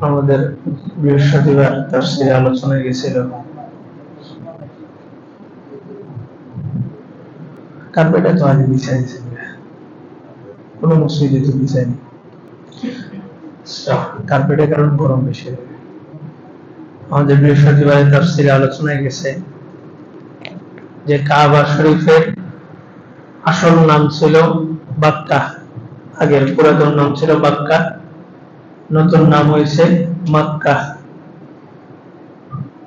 আমাদের বৃহস্পতিবার তার সেই আলোচনায় গেছিল। কার্পেটে তো আগে বিছাইছে কোনো মসজিদে তো বিছাইনি কার্পেটের কারণ গরম বেশি আমাদের বৃহস্পতিবারে তার সেই আলোচনায় গেছে যে কাবা শরীফের আসল নাম ছিল বাক্কা। আগের পুরাতন নাম ছিল বাক্কা। নতুন নাম হয়েছে মক্কা।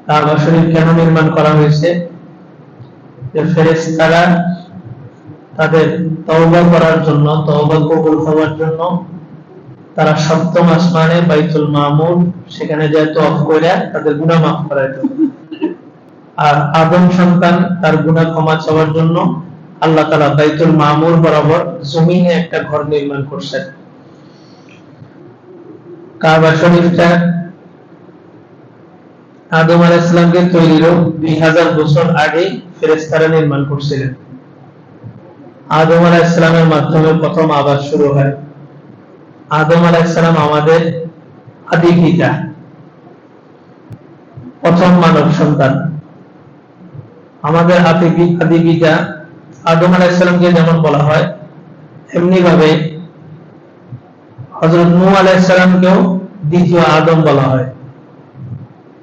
কাবা শরীফ কেন নির্মাণ করা হয়েছে যে ফেরেশতারা তাদের তওবা করার জন্য, তওবা কবুল হওয়ার জন্য তারা সপ্তম আসমানে বাইতুল মামুর সেখানে যায় তওয়াফ করে তাদের গুনাহ মাফ করাইতে আর আদম সন্তান তার গুনাহ ক্ষমা চাওয়ার জন্য আল্লাহ তাআলা বাইতুল মামুর বরাবর জমিনে একটা ঘর নির্মাণ করছেন। কাবা শরীফটা আদম আলাইহিস সালামকে তৈরিরও 2000 বছর আগে ফেরেশতারা নির্মাণ করছিলেন। আদম আলাইহিস সালামের মাধ্যমে প্রথম আবাস শুরু হয়। আদম আলাইহিস সালাম আমাদের আদি পিতা, প্রথম মানব সন্তান। আমাদের আদি পিতা আদম আলাইহিস সালামকে যেমন বলা হয় এমনি ভাবে হযরত নূহ আলাইহিস সালামকেও দ্বিতীয় আদম বলা হয়।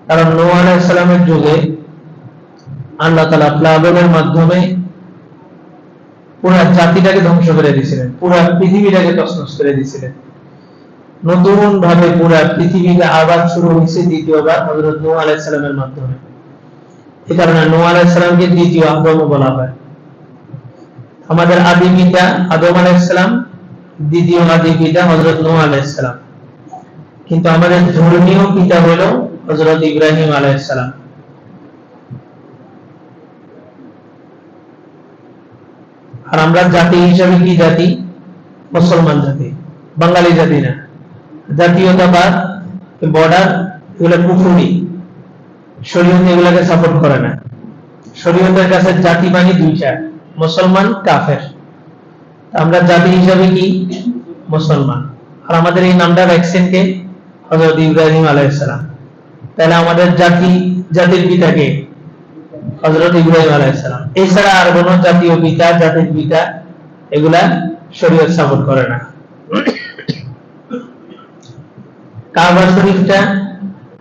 কারণ নূহ আলাইহিস সালামের যুগে আল্লাহ তাআলা প্লাবনের মাধ্যমে পুরা জাতিটাকে ধ্বংস করে দিয়েছিলেন, পুরা পৃথিবীটাকে তছনছ করে দিয়েছিলেন। নতুন ভাবে পুরা পৃথিবীতে আবার শুরু হয়েছে দ্বিতীয়বার হযরত নূহ আলাইহিস সালামের মাধ্যমে। এই কারণে নূহ আলাইহিস সালামকে দ্বিতীয় আদম বলা হয়। আমাদের আদি পিতা আদম আলাইহিস সালাম, দ্বিতীয় আদি পিতা হযরত নূহ আলাইহিস সালাম। কিন্তু আমাদের ধর্মীয় পিতা হলো হযরত ইব্রাহিম আলাইহিস সালাম। আর আমরা জাতি হিসাবে কি জাতি? মুসলমান জাতি, বাঙালি জাতি না। জাতীয়তাবাদ, বর্ডার, এগুলো কুফুরি। শরীয়ত এগুলাকে সাপোর্ট করে না। শরীয়তের কাছে জাতি বাণী দুইটা। মুসলমান কাফের। আমরা জাতি হিসাবে কি? মুসলমান। আর আমাদের এই নামটা ভ্যাকসিন কে? হযরত ইব্রাহিম আলাইহিস সালাম। তাহলে আমাদের জাতি, জাতির পিতাকে হযরত ইব্রাহিম আলাইহিস সালাম। এছাড়া আর কোনো জাতীয় পিতা, জাতির পিতা এগুলা শরীয়ত সাপোর্ট করে না। কাবা শরীফটা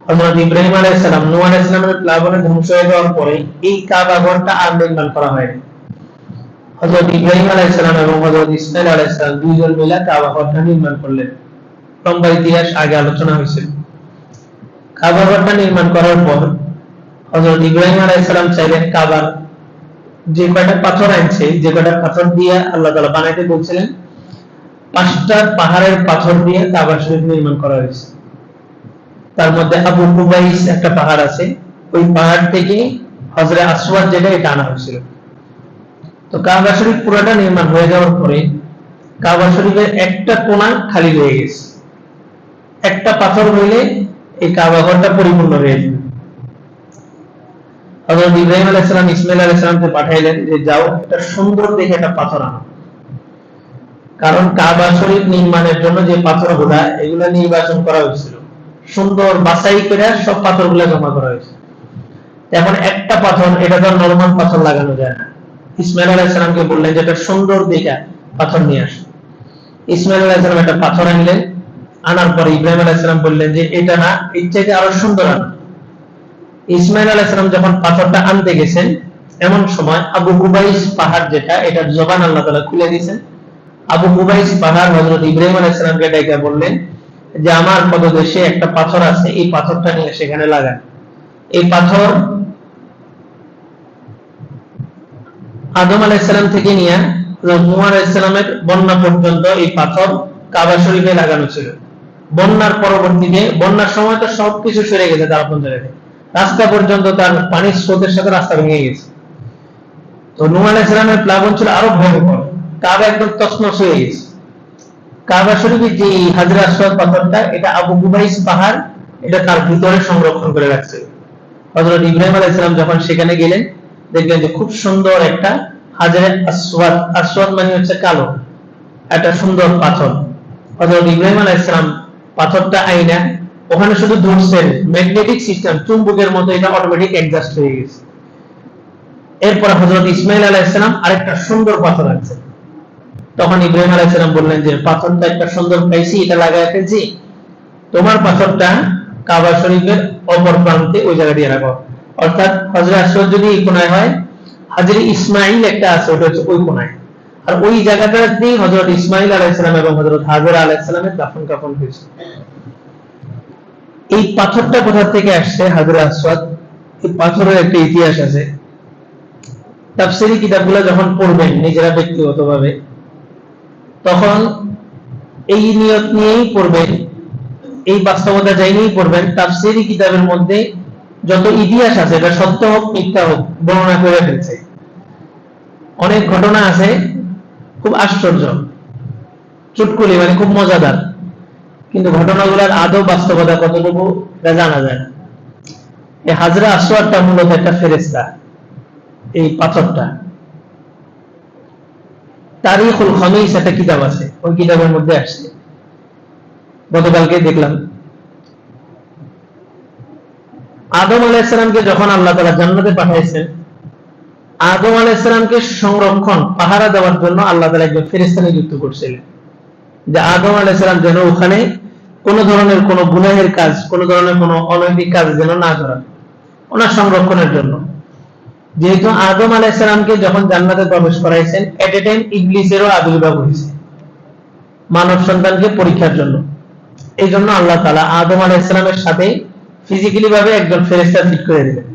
হযরত ইব্রাহিম আলাইহিস সালাম, নূহ আলাইহিস সালামের প্লাবনে ধ্বংস হয়ে যাওয়ার পরে এই কাবা ঘরটা আর নির্মাণ করা হয়নি। হযরত ইব্রাহিম আলাইহিস সালাম এবং হযরত ইসমাইল আলাইহিস সালাম দুইজন মিলে কাবা ঘরটা নির্মাণ করলেন। লম্বা ইতিহাস আগে আলোচনা হয়েছিল কাবা ঘরটা নির্মাণ করার পর হযরত ইব্রাহিম আলাইহিস সালাম চাইলেন কাবার যে কয়টা পাথর আনছে, যে কয়টা পাথর দিয়ে আল্লাহ তাআলা বানাইতে বলছিলেন, পাঁচটা পাহাড়ের পাথর দিয়ে কাবা শরীফ নির্মাণ করা হয়েছে। তার মধ্যে আবু কুবাইস একটা পাহাড় আছে। ওই পাহাড় থেকে হজরে আসওয়াদ যেটা, এটা আনা হয়েছিল। তো কাবা শরীফ পুরোটা নির্মাণ হয়ে যাওয়ার পরে কাবা শরীফের একটা কোণা খালি রয়ে গেছে। একটা পাথর হইলে এই কাবা ঘরটা পরিপূর্ণ হয়ে যাবে। হযরত ইব্রাহিম আলাইহিস সালাম ইসমাইল আলাইহিস সালামকে পাঠাইলেন যে, যাও, একটা সুন্দর দেখে একটা পাথর আনো। কারণ কাবা শরীফ নির্মাণের জন্য যে পাথর পাথরগুলা, এগুলা নির্বাচন করা হয়েছিল। সুন্দর বাছাই করে সব পাথরগুলা জমা করা হয়েছে। এখন একটা পাথর, এটা তো নরমাল পাথর লাগানো যায় না। ইসমাইল আলাইহিস সালামকে বললেন যে একটা সুন্দর দেখে পাথর নিয়ে আস। ইসমাইল আলাইহিস সালাম একটা পাথর আনলেন। আনার পরে ইব্রাহিম আলাইহিস সালাম বললেন যে, এটা না, এর চাইতে আরও সুন্দর আনো। ইসমাইল আলাইহিস সালাম যখন পাথরটা আনতে গেছেন, এমন সময় আবু কুবাইস পাহাড় যেটা, এটার জবান আল্লাহ তাআলা খুলে দিয়েছেন। আবু কুবাইস পাহাড় হযরত ইব্রাহিম আলাইহিস সালামকে ডেকে বললেন যে, আমার পদদেশে একটা পাথর আছে, এই পাথরটা নিয়ে সেখানে লাগান। এই পাথর আদম আলাইহিস সালাম থেকে নিয়ে নূহ আলাইহিস সালামের বন্যা পর্যন্ত এই পাথর কাবা শরীফে লাগানো ছিল। বন্যার পরবর্তীতে, বন্যার সময় তো সবকিছু সরে গেছে তার আপন জায়গায় রাস্তা পর্যন্ত তার পানির স্রোতের সাথে রাস্তা ভেঙে গেছে। তো নূহ আলাইহিস সালামের প্লাবন ছিল আরও ভয়ঙ্কর। কাবা একদম তছনছ হয়ে গেছে। কাবা শরীফের যে হাজরা আসওয়াদ পাথরটা, এটা আবু কুবাইস পাহাড়, এটা তার ভিতরে সংরক্ষণ করে রাখছে। হযরত ইব্রাহিম আলাইহিস সালাম যখন সেখানে গেলেন দেখলেন যে খুব সুন্দর একটা হাজারে আসওয়াদ আসওয়াদ মানে হচ্ছে কালো, একটা সুন্দর পাথর। হযরত ইব্রাহিম আলাইহিস সালাম পাথরটা আইনা, ওখানে শুধু ধরছেন ম্যাগনেটিক সিস্টেম চুম্বকের মতো এটা অটোমেটিক অ্যাডজাস্ট হয়ে গেছে। এরপর হযরত ইসমাইল আলাইহিস সালাম আরেকটা সুন্দর পাথর আনছেন তখন ইব্রাহিম আলাইহিস সালাম বললেন যে, পাথরটা একটা সুন্দর পাইছি, এটা লাগায় ফেলছি। তোমার পাথরটা কাবা শরীফের অপর প্রান্তে ওই জায়গা দিয়ে রাখো। অর্থাৎ হজরত আসওয়াদ যদি এই কোনায় হয় হাজরি ইসমাইল একটা আছে, ওটা হচ্ছে ওই কোনায় আর ওই জায়গাটাতেই হজরত ইসমাইল আলাইহিসসালাম এবং হজরত হাজরা আলাইহিসসালামের দাফন কাফন হয়েছে। এই পাথরটা কোথা থেকে আসছে, হাজরা আসওয়াদ? এই পাথরের একটা ইতিহাস আছে। তাফসিরি কিতাবগুলো যখন পড়বেন, নিজেরা ব্যক্তিগতভাবে, তখন এই নিয়ত নিয়েই পড়বেন, এই বাস্তবতা যাই নিয়েই পড়বেন। তাফসিরি কিতাবের মধ্যে যত ইতিহাস আছে, এটা সত্য হোক, মিথ্যা হোক, বর্ণনা করে ফেলছে। অনেক ঘটনা আছে, খুব আশ্চর্য চুটকুলি মানে খুব মজাদার। কিন্তু ঘটনাগুলোর আদৌ বাস্তবতা কতটুকু জানা যায় না। এই হাজরা আসোয়ারটা মূলত একটা ফেরেস্তা এই পাথরটা। তারিখুল খমিস একটা কিতাব আছে, ওই কিতাবের মধ্যে আসছে। গতকালকে দেখলাম। আদম আলাইসালামকে যখন আল্লাহ তালা জান্নাতে পাঠাইছেন আদম আলাইসালামকে সংরক্ষণ, পাহারা দেওয়ার জন্য আল্লাহ তালা একজন ফেরেস্তা নিযুক্ত করছিলেন। যে আদম আলাইসালাম যেন ওখানে কোন ধরনের কোন গুনাহের কাজ, কোন ধরনের কোন অনৈতিক কাজ যেন না করেন, ওনার সংরক্ষণের জন্য। যেহেতু আদম আলাইসালামকে যখন জান্নাতে প্রবেশ করাইছেন এট এ টাইম ইংলিশেরও আবির্ভাব হয়েছে মানব সন্তানকে পরীক্ষার জন্য। এই জন্য আল্লাহ তালা আদম আলাইসালামের সাথে ফিজিক্যালি ভাবে একজন ফেরেস্তা ঠিক করে দিলেন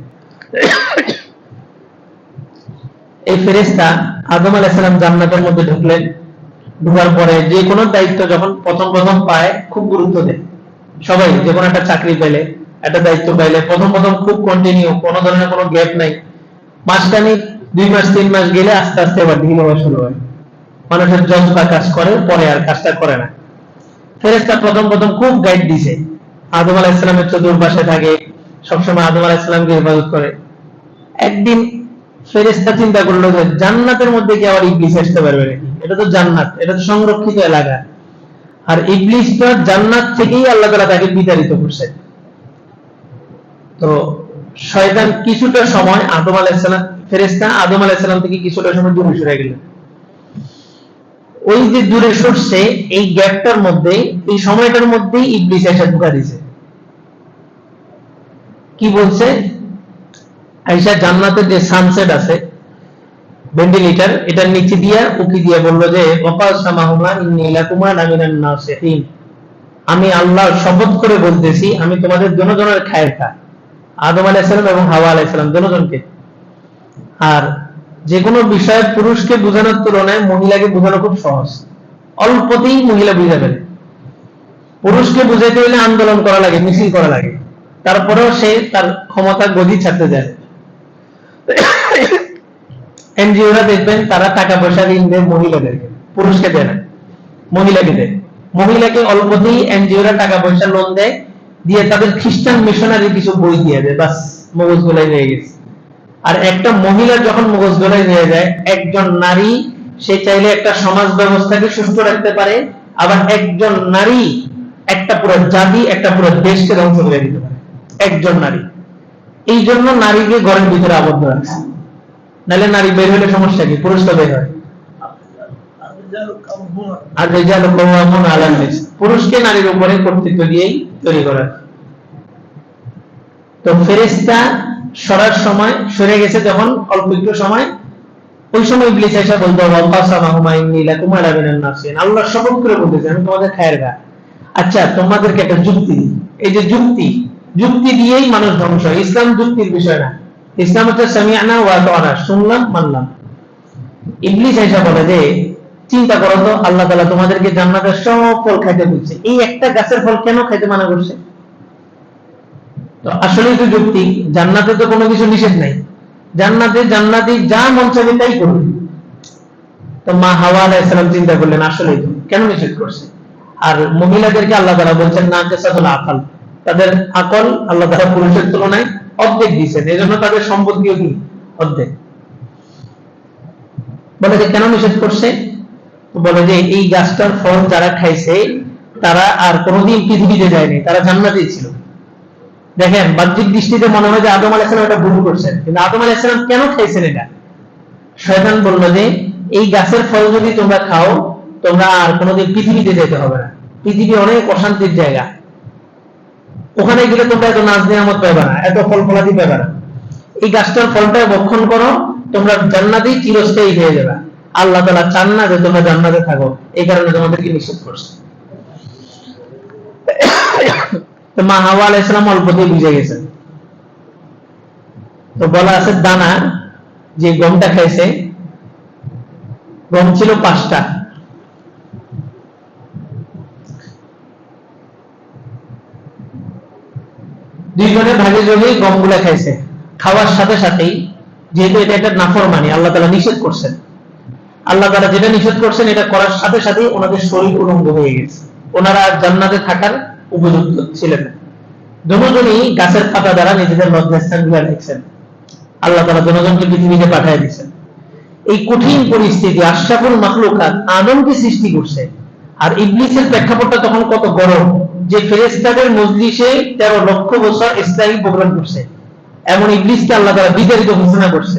এই ফেরেস্তা আদম আলাইসালাম জান্নাতের মধ্যে ঢুকলেন। ঢুকার পরে যে কোনো দায়িত্ব যখন প্রথম প্রথম পায়, খুব গুরুত্ব দেয়। সবাই যে কোনো একটা চাকরি পাইলে একটা দায়িত্ব পাইলে প্রথম প্রথম খুব কন্টিনিউ কোনো ধরনের কোনো গ্যাপ নাই। মাসখানিক দুই মাস, তিন মাস গেলে আস্তে আস্তে আবার ঢিল হওয়া শুরু হয়। মানুষের যতটা কাজ করে, পরে আর কাজটা করে না। ফেরেস্তা প্রথম প্রথম খুব গাইড দিছে। আদম আলাহ ইসলামের চতুর্পাশে থাকে, সবসময় আদম আলাহ ইসলামকে হেফাজত করে। একদিন ফেরেস্তা চিন্তা করল যে জান্নাতের মধ্যে কি আবার ইবলিস আসতে পারবে নাকি? এটা তো জান্নাত, এটা তো সংরক্ষিত এলাকা। আর ইবলিস তো জান্নাত থেকেই আল্লাহ তালা তাকে বিতাড়িত করছে। তো শয়তান কিছুটা সময় আদম আলাইসালাম ফেরেস্তা আদম আলাইসালাম থেকে কিছুটা সময় দূরে সরে গেলেন ওই যে দূরে সরছে, এই গ্যাপটার মধ্যে, এই সময়টার মধ্যেই ইবলিস এসে ঢুকা দিছে কি বলছে? আইসা জান্নাতের যে সানসেট আছে ভেন্টিলেটর এটার নিচে দিয়া, উকি দিয়া বলল যে আমি আল্লাহর শপথ করে বলতেছি, আমি তোমাদের দুজনের খায়ের খা আদম আলাইসালাম এবং হাওয়া আলাইসালাম দুজনকে। আর যে কোনো বিষয়ে পুরুষকে বোঝানোর তুলনায় মহিলাকে বোঝানো খুব সহজ। অল্পতেই মহিলা বুঝে ফেলে পুরুষকে বুঝাইতে হলে আন্দোলন করা লাগে, মিছিল করা লাগে। তারপরেও সে তার ক্ষমতা গদি ছাড়তে যায়। এনজিওরা দেখবেন তারা টাকা পয়সা ঋণ দেয় মহিলাদেরকে পুরুষকে দেয় না, মহিলাকে দেয়। মহিলাকে অল্পতেই এনজিওরা টাকা পয়সা লোন দেয়, দিয়ে তাদের খ্রিস্টান মিশনারি কিছু বই দিয়ে দেয়, বাস মগজ গোলাই হয়ে গেছে। আর একটা মহিলা যখন মগজ গোলাই হয়ে যায়, একজন নারী, সে চাইলে একটা সমাজ ব্যবস্থাকে সুস্থ রাখতে পারে, আবার একজন নারী একটা পুরো জাতি, একটা পুরো দেশকে ধ্বংস করে দিতে পারে। একজন নারী। এই জন্য নারীকে ঘরের ভিতরে আবদ্ধ রাখছে নাহলে নারী বের হলে সমস্যা কি? পুরুষ তো বের হয়। আর রেজাল পুরুষকে নারীর উপরে কর্তৃত্ব দিয়েই তৈরি করা। তো সরার সময় সরে গেছে যখন, অল্প একটু সময়। ওই সময় ইবলিস এসে বলতো ওয়াকাসামাহুমা নাসিন আল্লাহ শপথ করে বলতেছে, আমি তোমাদের খায়ের গা। আচ্ছা তোমাদেরকে একটা যুক্তি এই যে যুক্তি যুক্তি দিয়েই মানুষ ধ্বংস। ইসলাম যুক্তির বিষয় না। ইসলাম হচ্ছে সামিয়ানা ওয়া তাআনা শুনলাম, মানলাম। ইবলিস এসে বলে যে, চিন্তা করো তো, আল্লাহ তাআলা তোমাদেরকে জান্নাতের সব ফল খাইতে বলছে। এই একটা গাছের ফল কেন খাইতে মানা করছে? তো আসলেই তো যুক্তি। জান্নাতে তো কোনো কিছু নিষেধ নাই। জান্নাতে জান্নাতি যা মন চাবে তাই করবে। তো মা হাওয়া আলাইহিস সালাম চিন্তা করলেন, আসলেই তো। কেন নিষেধ করছে? আর মহিলাদেরকে আল্লাহ তাআলা বলছেন, না, কেসাতুল আকল তাদের আকল আল্লাহ তাআলা পুরুষের তুলনায় অর্ধেক দিয়েছেন। এজন্য তাদের সম্পত্তিও কি? অর্ধেক। বলে যে, কেন নিষেধ করছে? বলে যে, এই গাছটার ফল যারা খাইছে, তারা আর কোনোদিন পৃথিবীতে যায়নি, তারা জান্নাতেই ছিল। দেখেন, বাহ্যিক দৃষ্টিতে মনে হয় যে আদম আলাইসালাম এটা ভুল করছেন, কিন্তু আদম আলাইসালাম কেন খাইছেন এটা? শয়তান বলল যে, এই গাছের ফল যদি তোমরা খাও, তোমরা আর কোনোদিন পৃথিবীতে যেতে হবে না। পৃথিবী অনেক অশান্তির জায়গা। ওখানে গেলে তোমরা এত নাচ নিয়ামত পাবে না, এত ফল ফলাদি পাবে না। এই গাছটার ফলটা ভক্ষণ করো, তোমরা জান্নাতেই চিরস্থায়ী হয়ে যাবে। আল্লাহ তালা চান না যে তোমরা জান্নাতে থাকো, এই কারণে তোমাদেরকে নিষেধ করছে। তো মা হাওয়া আলাইসালাম অল্পতেই বুঝে গেছেন তো বলা আছে দানা যে গমটা খাইছে, গম ছিল পাঁচটা। দুইজনের ভাগে যোগে গমগুলা খাইছে। খাওয়ার সাথে সাথেই যেহেতু এটা একটা নাফরমানি, আল্লাহ তালা নিষেধ করছেন। আল্লাহ তালা যেটা নিষেধ করছেন, এটা করার সাথে সাথেই ওনাদের শরীর উলঙ্গ হয়ে গেছে। ওনারা জান্নাতে থাকার উপযুক্ত ছিলেন দুজনই গাছের পাতা দ্বারা নিজেদের লজ্জাস্থানগুলা দেখছেন। আল্লাহ তালা জনগণকে পৃথিবীতে পাঠিয়ে দিচ্ছেন এই কঠিন পরিস্থিতি, আশরাফুল মাখলুকাত আদমকে সৃষ্টি করছে। আর ইবলিসের প্রেক্ষাপটটা তখন কত গরম যে ফেরেস্তাদের মজলিসে তেরো লক্ষ বছর ইসলামী প্রোগ্রাম করছে, এমন ইবলিসকে আল্লাহ তারা বিতাড়িত ঘোষণা করছে।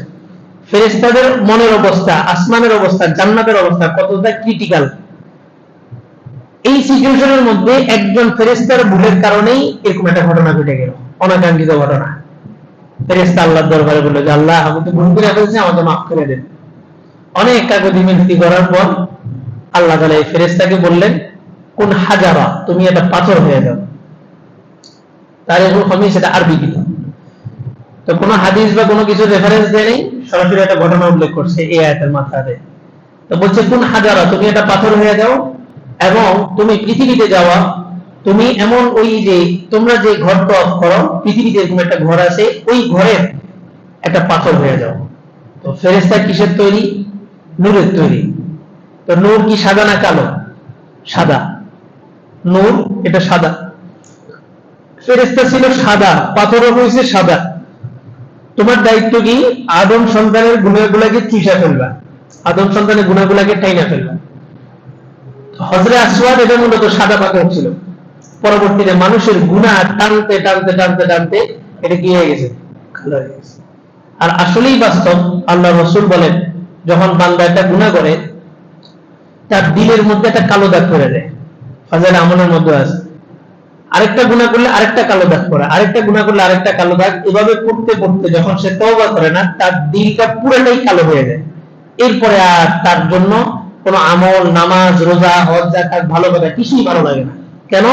ফেরেস্তাদের মনের অবস্থা, আসমানের অবস্থা, জান্নাতের অবস্থা কতটা ক্রিটিক্যাল এই সিচুয়েশনের মধ্যে একজন ফেরেস্তার ভুলের কারণেই এরকম একটা ঘটনা ঘটে গেল, অনাকাঙ্ক্ষিত ঘটনা। ফেরেস্তা আল্লাহর দরবারে বলল যে, আল্লাহ, আমি তো ভুল করে ফেলছি, আমাকে মাফ করে দেন। অনেক কাগজি মিনতি করার পর আল্লাহ তালা এই ফেরেস্তাকে বললেন কোন হাজারা, তুমি একটা পাথর হয়ে যাও। এরকম আমি সেটা আরবি কিতাব। তো কোনো হাদিস বা কোনো কিছু রেফারেন্স দেয় নেই? সরাসরি একটা ঘটনা উল্লেখ করছে এই আয়াতের মাথাতে। তো বলছে, কোন হাজারা, তুমি একটা পাথর হয়ে যাও এবং তুমি পৃথিবীতে যাওয়া, তুমি এমন ওই যে তোমরা যে ঘর অফ করো, পৃথিবীতে এরকম একটা ঘর আছে, ওই ঘরের একটা পাথর হয়ে যাও। তো ফেরেস্তা কিসের তৈরি? নূরের তৈরি। তো নূর কি সাদা না কালো? সাদা। নূর, এটা সাদা। ফেরেস্তা ছিল সাদা, পাথরও হয়েছে সাদা। তোমার দায়িত্ব কি? আদম সন্তানের গুণাগুলাকে চুষা ফেলবা। আদম সন্তানের গুণাগুলাকে টাইনা ফেলবা। হজরে আসওয়াদ এটা মূলত সাদা পাথর ছিল। পরবর্তীতে মানুষের গুণা টানতে টানতে টানতে টানতে এটা কি হয়ে গেছে? কালো হয়ে গেছে। আর আসলেই বাস্তব, আল্লাহ রসুল বলেন, যখন বান্দা একটা গুণা করে, তার দিলের মধ্যে একটা কালো দাগ করে দেয়। ফাজাল আমলের মধ্যে আছে। আরেকটা গুণা করলে আরেকটা কালো দাগ করে আরেকটা গুণা করলে আরেকটা কালো দাগ। এভাবে পড়তে পড়তে যখন সে তওবা করে না, তার দিলটা পুরোটাই কালো হয়ে যায়। এরপরে আর তার জন্য কোনো আমল, নামাজ, রোজা, হজ জাকাত ভালো কথা কিছুই ভালো লাগে না। কেন?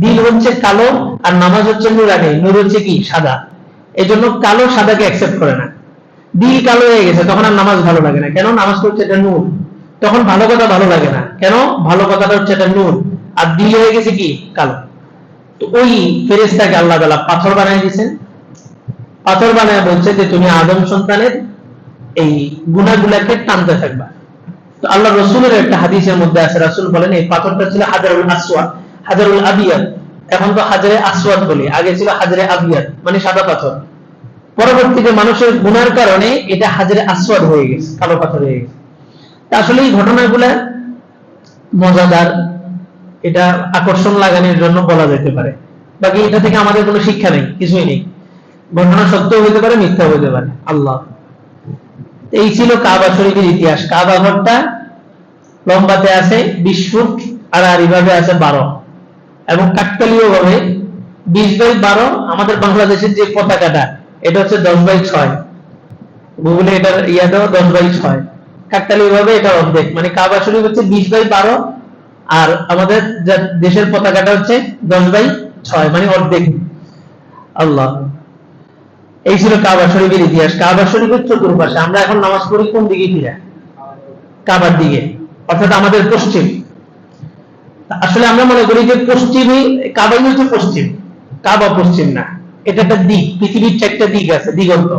দিল হচ্ছে কালো আর নামাজ হচ্ছে নুরানি। নূর হচ্ছে কি? সাদা। এই জন্য কালো সাদাকে অ্যাকসেপ্ট করে না। দিল কালো হয়ে গেছে, তখন আর নামাজ ভালো লাগে না। কেন? নামাজ হচ্ছে এটা নূর। তখন ভালো কথা ভালো লাগে না। কেন? ভালো কথাটা হচ্ছে এটা নূর। আর দিল হয়ে গেছে কি? কালো। তো ওই ফেরেস্তাকে আল্লাহ তালা পাথর বানায় দিয়েছেন। পাথর বানায় বলছে যে, তুমি আদম সন্তানের এই গুণাগুলাকে টানতে থাকবা। তো আল্লাহ রসুলের একটা হাদিসের মধ্যে আছে। রাসুল বলেন, এই পাথরটা ছিল হাজারুল আসওয়াদ, হাজারুল আবিয়াদ। এখন তো হাজারে আসওয়াদ বলি। আগে ছিল হাজারে আবিয়াদ মানে সাদা পাথর। পরবর্তীতে মানুষের গুনার কারণে এটা হাজারে আসওয়াদ হয়ে গেছে, কালো পাথর হয়ে গেছে। আসলে এই ঘটনাগুলা মজাদার এটা আকর্ষণ লাগানোর জন্য বলা যেতে পারে। বাকি এটা থেকে আমাদের কোনো শিক্ষা নেই, কিছুই নেই। ঘটনা সত্য হইতে পারে মিথ্যা হইতে পারে। আল্লাহ। এই ছিল কাবা শরীফের ইতিহাস। কাবা ঘরটা লম্বাতে আছে বিশ ফুট আর আর এইভাবে আছে বারো। এবং কাকতালীয় ভাবে বিশ বাই বারো আমাদের বাংলাদেশের যে পতাকাটা, এটা হচ্ছে দশ বাই ছয়। গুগলে এটা ইয়াটাও দশ বাই ছয়। কাকতালীয় ভাবে এটা অর্ধেক। মানে কাবা শরীফ হচ্ছে বিশ বাই বারো আর আমাদের দেশের পতাকাটা হচ্ছে দশ বাই ছয় মানে অর্ধেক। আল্লাহ। এই ছিল কাবা শরীফের ইতিহাস। কাবা শরীফের চতুর্পাশে আমরা এখন নামাজ পড়ি কোন দিকে ফিরে? কাবার দিকে, অর্থাৎ আমাদের পশ্চিম। আসলে আমরা মনে করি যে পশ্চিমই কাবাই হচ্ছে পশ্চিম। কাবা পশ্চিম না, এটা একটা দিক, পৃথিবীর চারটা দিক আছে, দিগন্ত।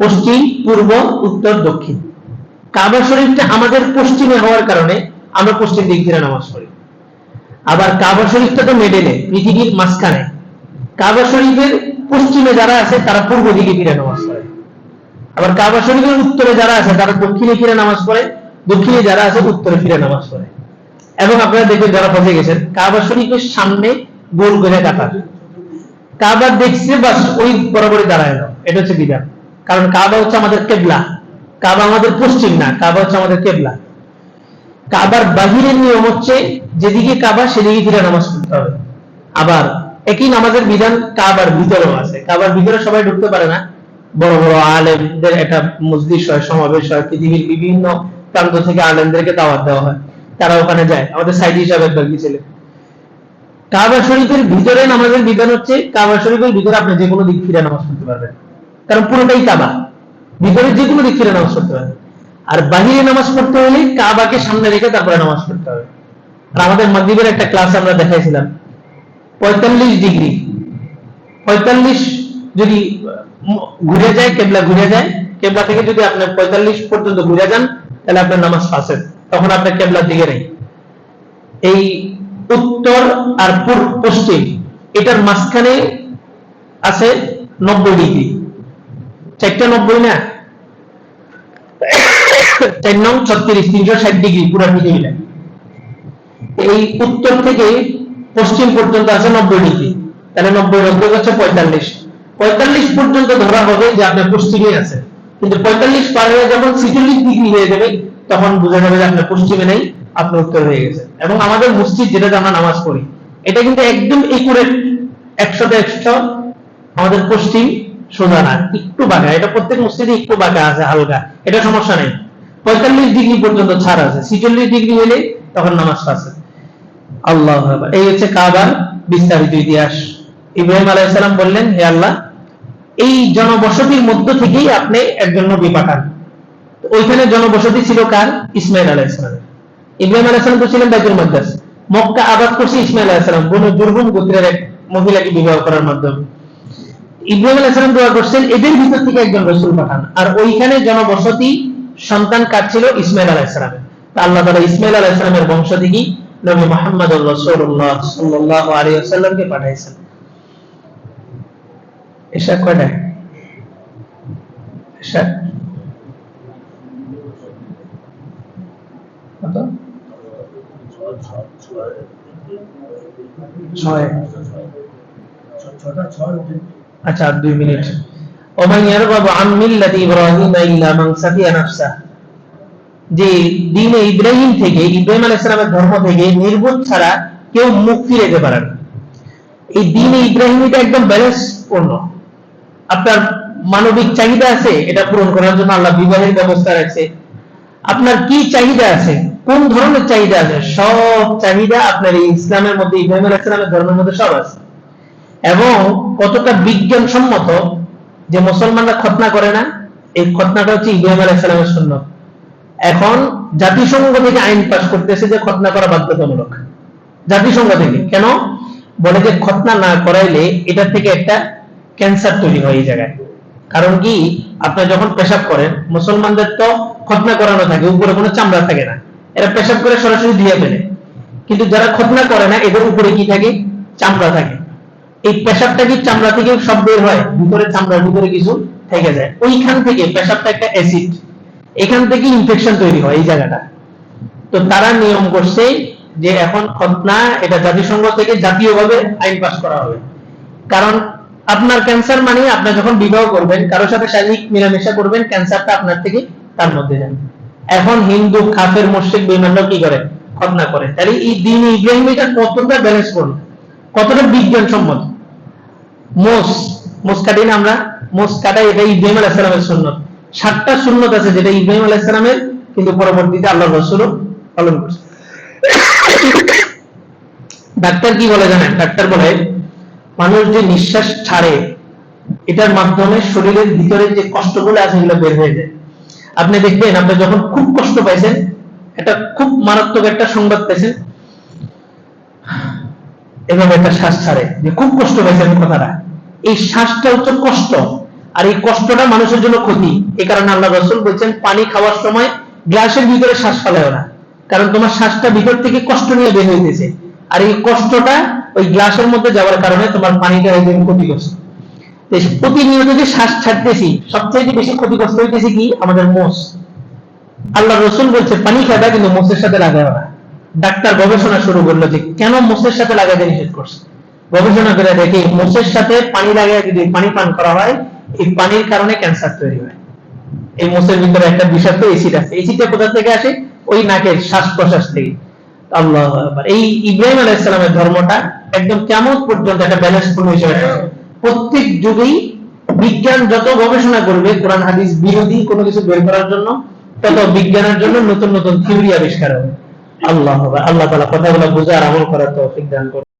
পশ্চিম, পূর্ব, উত্তর, দক্ষিণ। কাবা শরীফটা আমাদের পশ্চিমে হওয়ার কারণে আমরা পশ্চিম দিক ফিরে নামাজ পড়ি। আবার কাবা শরীফটা তো মেডেলে পৃথিবীর মাঝখানে। কাবা শরীফের পশ্চিমে যারা আছে, তারা পূর্ব দিকে ফিরে নামাজ পড়ে। আবার কাবা শরীফের উত্তরে যারা আছে, তারা দক্ষিণে ফিরে নামাজ পড়ে। দক্ষিণে যারা আছে, উত্তরে ফিরে নামাজ পড়ে। এবং আপনারা দেখবেন যারা ফসে গেছেন, কাবা শরীফের সামনে গোল করে কাতার কাবা দেখছে বাস, ওই বরাবরই দাঁড়ায় না। এটা হচ্ছে বিধান। কারণ কাবা হচ্ছে আমাদের কেবলা। কাবা আমাদের পশ্চিম না, কাবা হচ্ছে আমাদের কেবলা। কাবার বাহিরের নিয়ম হচ্ছে যেদিকে কাবা সেদিকে ফিরে নামাজ পড়তে হবে। আবার একই নামাজের বিধান কাবার ভিতরেও আছে। কাবার ভিতরে সবাই ঢুকতে পারে না। বড় বড় আলেমদের একটা মসজিদ হয়, সমাবেশ হয়, পৃথিবীর বিভিন্ন প্রান্ত থেকে আলেমদেরকে দাওয়াত দেওয়া হয়। তারা ওখানে যায়। আমাদের সাইড হিসাবে একবার গিয়েছিলেন। কাবা শরীফের ভিতরে নামাজের বিধান হচ্ছে কাবা শরীফের ভিতরে আপনি যে কোনো দিক ফিরে নামাজ পড়তে পারবেন। কারণ পুরোটাই কাবা। ভিতরে যে কোনো দিক ফিরে নামাজ পড়তে পারবেন। আর বাহিরে নামাজ পড়তে হলে কাবাকে সামনে রেখে তারপরে নামাজ পড়তে হবে। আর আমাদের মাগরিবের একটা ক্লাস আমরা দেখাইছিলাম। পঁয়তাল্লিশ ডিগ্রি। পঁয়তাল্লিশ যদি ঘুরে যায়, কেবলা ঘুরে যায়, কেবলা থেকে যদি আপনি পঁয়তাল্লিশ পর্যন্ত ঘুরে যান, তাহলে আপনার নামাজ ফাঁসেন তখন আপনার কেবলার দিকে নেই। এই উত্তর আর পূর্ব পশ্চিম, এটার মাঝখানে আছে নব্বই ডিগ্রি। চারটা নব্বই না? ছত্রিশ, তিনশো ষাট ডিগ্রি, পুরো পৃথিবীটা এই উত্তর থেকে পশ্চিম পর্যন্ত আছে নব্বই ডিগ্রি। তাহলে নব্বই নব্বই হচ্ছে পঁয়তাল্লিশ। পঁয়তাল্লিশ পর্যন্ত ধরা হবে যে আপনার পশ্চিমে আছে। কিন্তু পঁয়তাল্লিশ পার হয়ে যখন ছিচল্লিশ ডিগ্রি হয়ে যাবে, তখন বোঝা যাবে যে আপনার পশ্চিমে নেই, আপনার উত্তর হয়ে গেছে। এবং আমাদের মসজিদ যেটাতে আমরা নামাজ পড়ি, এটা কিন্তু একদম একুরেট একশোতে একশো, আমাদের পশ্চিম সোজা না, একটু বাঁকা। এটা প্রত্যেক মসজিদে একটু বাঁকা আছে, হালকা। এটা সমস্যা নেই। পঁয়তাল্লিশ ডিগ্রি পর্যন্ত ছাড় আছে। ছিচল্লিশ ডিগ্রি হলে তখন নামাজ আছে আল্লাহ। এই হচ্ছে কাবার বিস্তারিত ইতিহাস। ইব্রাহিম আলাইসালাম বললেন, হে আল্লাহ, এই জনবসতির মধ্য থেকেই আপনি একজন নবী পাঠান। ওইখানে জনবসতি ছিল কার? ইসমাইল আলাইসালামের ইব্রাহিম আলাইসালাম তো ছিলেন বাইতুল মাদ্দাস মক্কা আবাদ করছে ইসমাইল আলাইসালাম বনু দুর্গম গোত্রের এক মহিলাকে বিবাহ করার মাধ্যমে। ইব্রাহিম আলাইসালাম দোয়া করছেন, এদের ভিতর থেকে একজন রসুল পাঠান। আর ওইখানে জনবসতি সন্তান কার ছিল? ইসমাইল আলাইসালামের তা আল্লাহ তাআলা ইসমাইল আলাইসালামের বংশ থেকেই নবী মোহাম্মদ রাসূলুল্লাহ সাল্লাল্লাহু আলাইহি ওয়াসাল্লামকে পাঠাইছেন। এসা কয়টা? এসা ছয়। আচ্ছা দুই মিনিট। নাফসা যে দ্বীনে ইব্রাহিম থেকে, ইব্রাহিম আলাইহিস সালামের ধর্ম থেকে ছাড়া কেউ মুখ ফিরে পারে না। এই এটা একদম ব্যালেন্স পূর্ণ আপনার মানবিক চাহিদা আছে এটা পূরণ করার জন্য আল্লাহ বিবাহের ব্যবস্থা রাখছে। আপনার কি চাহিদা আছে? কোন ধরনের চাহিদা আছে? সব চাহিদা আপনার এই ইসলামের মধ্যে, ইব্রাহিম আলাইহিস সালামের ধর্মের মধ্যে সব আছে। এবং কতটা বিজ্ঞানসম্মত যে মুসলমানরা খতনা করে না, এই খতনাটা হচ্ছে ইব্রাহিম আলাইহিস সালামের সুন্নত। এখন জাতিসংঘ থেকে আইন পাস করতেছে যে খতনা করা বাধ্যতামূলক। জাতিসংঘ থেকে। কেন? বলে যে খতনা না করাইলে এটা থেকে একটা ক্যান্সার তৈরি হয় এই জায়গায়। কারণ কি? আপনি যখন পেশাব করেন, মুসলমানদের তো খতনা করানো থাকে, উপরে কোনো চামড়া থাকে না। এরা পেশাব করে সরাসরি দিয়ে ফেলে। কিন্তু যারা খতনা করে না, এদের উপরে কি থাকে? চামড়া থাকে। এই পেশাবটা কি চামড়া থেকে সব বের হয়? ভিতরে চামড়ার ভিতরে কিছু থেকে যায়। ওইখান থেকে পেশাবটা একটা অ্যাসিড এখান থেকে ইনফেকশন তৈরি হয় এই জায়গাটা। তো তারা নিয়ম করছে যে এখন খতনা, এটা জাতিসংঘ থেকে জাতীয়ভাবে আইন পাস করা হবে। কারণ আপনার ক্যান্সার মানে আপনি যখন বিবাহ করবেন, কারোর সাথে শারীরিক মেলামেশা করবেন ক্যান্সারটা আপনার থেকে তার মধ্যে যান এখন হিন্দু, কাফের, মুশরিক বেঈমানরা কি করে? খতনা করে। তাহলে এই দিন ইব্রাহিম এটা কতটা ব্যালেন্স করল কতটা বিজ্ঞানসম্মত মোস মোস কাটি না আমরা? মোস কাটাই এটা ইব্রাহিম আলাইহিস সালামের সুন্নত। সাতটা সুন্নত আছে যেটা ইব্রাহিম আলাইহিস সালামের কিন্তু পরবর্তীতে আল্লাহ রাসূল পালন করছে। ডাক্তার কি বলে জানেন? ডাক্তার বলে, মানুষ যে নিঃশ্বাস ছাড়ে, এটার মাধ্যমে শরীরের ভিতরে যে কষ্টগুলো আছে এগুলো বের হয়ে যায়। আপনি দেখবেন, আপনি যখন খুব কষ্ট পাইছেন এটা খুব মারাত্মক একটা সংবাদ পেয়েছেন এভাবে একটা শ্বাস ছাড়ে। যে খুব কষ্ট পাইছেন কথাটা। এই শ্বাসটা হচ্ছে কষ্ট। আর এই কষ্টটা মানুষের জন্য ক্ষতি। এই কারণে আল্লাহ রসুল বলছেন, পানি খাওয়ার সময় গ্লাসের ভিতরে শ্বাস ফেলাও না। কারণ তোমার শ্বাসটা ভিতর থেকে কষ্ট নিয়ে বের হইতেছে। আর এই কষ্টটা ওই গ্লাসের মধ্যে যাওয়ার কারণে তোমার পানিটা যাবে ক্ষতিগ্রস্ত। প্রতিনিয়ত যে শ্বাস ছাড়তেছি সবচেয়ে বেশি ক্ষতিগ্রস্ত হইতেছে কি? আমাদের মোষ আল্লাহ রসুল বলছে, পানি খাবা কিন্তু মোষের সাথে লাগাবে না। ডাক্তার গবেষণা শুরু করল যে কেন মোষের সাথে লাগাতে নিষেধ করছে? গবেষণা করে দেখি মোষের সাথে পানি লাগায় যদি পানি পান করা হয়, এই পানির কারণে ক্যান্সার তৈরি হয়। এই মোষের ভিতরে একটা বিষাক্ত এসিড আছে। এসিডটা কোথা থেকে আসে? ওই নাকের শ্বাস প্রশ্বাস থেকে। আল্লাহ। এই ইব্রাহিম আলাইহিস সালামের ধর্মটা একদম কেমন পর্যন্ত একটা ব্যালেন্সফুল হিসেবে। প্রত্যেক যুগেই বিজ্ঞান যত গবেষণা করবে, কোরআন, হাদিস, বিরোধী কোনো কিছু বের করার জন্য, তত বিজ্ঞানের জন্য নতুন নতুন থিওরি আবিষ্কার হবে। আল্লাহ। আল্লাহ তালা কথাগুলো বুঝার আমল করার তৌফিক দান করুন